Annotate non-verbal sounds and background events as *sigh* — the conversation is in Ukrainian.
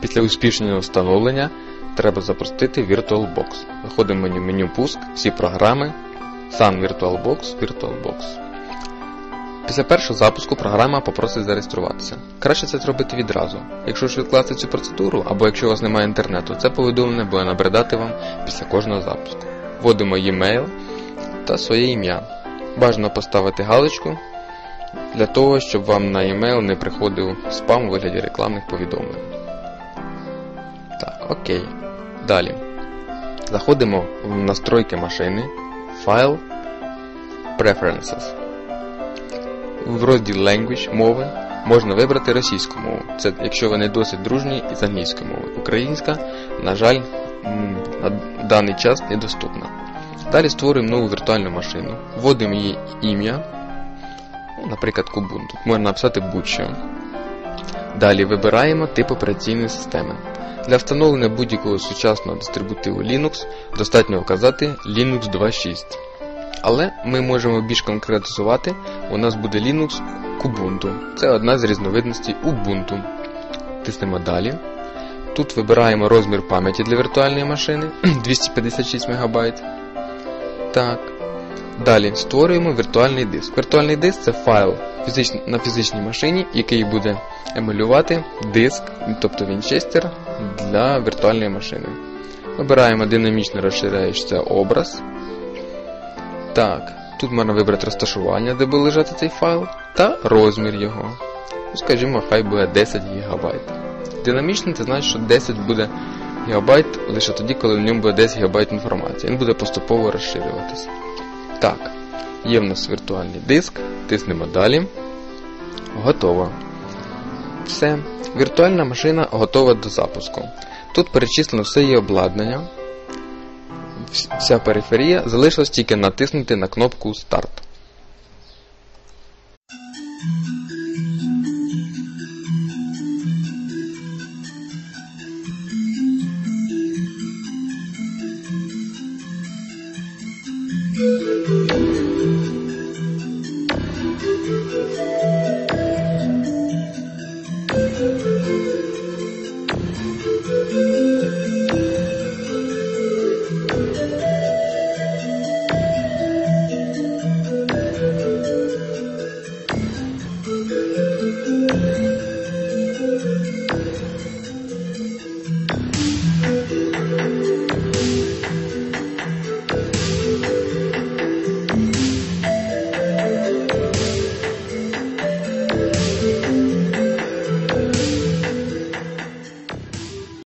Після успішного встановлення треба запустити VirtualBox. Заходимо в меню Пуск, всі програми, сам VirtualBox, VirtualBox. Після першого запуску програма попросить зареєструватися. Краще це зробити відразу. Якщо ж відкласти цю процедуру, або якщо у вас немає інтернету, це повідомлення буде набридати вам після кожного запуску. Вводимо e-mail та своє ім'я. Бажано поставити галочку для того, щоб вам на e-mail не приходив спам у вигляді рекламних повідомлень. Так, окей. Далі. Заходимо в настройки машини, файл, Preferences. В розділ Language мови можна вибрати російську мову. Це якщо ви не досить дружні із англійської мови. Українська, на жаль, на даний час недоступна. Далі створюємо нову віртуальну машину, вводимо її ім'я, наприклад, Kubuntu. Можна написати будь-що. Далі вибираємо тип операційної системи. Для встановлення будь-якого сучасного дистрибутиву Linux достатньо вказати Linux 2.6. Але ми можемо більш конкретизувати, у нас буде Linux Kubuntu. Це одна з різновидностей Ubuntu. Тиснемо далі. Тут вибираємо розмір пам'яті для віртуальної машини *clears throat* 256 МБ. Так. Далі створюємо віртуальний диск. Віртуальний диск це файл на фізичній машині, який буде емулювати диск, тобто вінчестер для віртуальної машини. Вибираємо динамічно розширяючийся образ. Так, тут можна вибрати розташування, де буде лежати цей файл, та розмір його. Скажімо, хай буде 10 ГБ. Динамічно це значить, що 10 буде ГБ лише тоді, коли в ньому буде 10 ГБ інформації. Він буде поступово розширюватися. Так, є в нас віртуальний диск, тиснемо далі. Готово. Все. Віртуальна машина готова до запуску. Тут перечислено все її обладнання. Вся периферія залишилось тільки натиснути на кнопку Старт.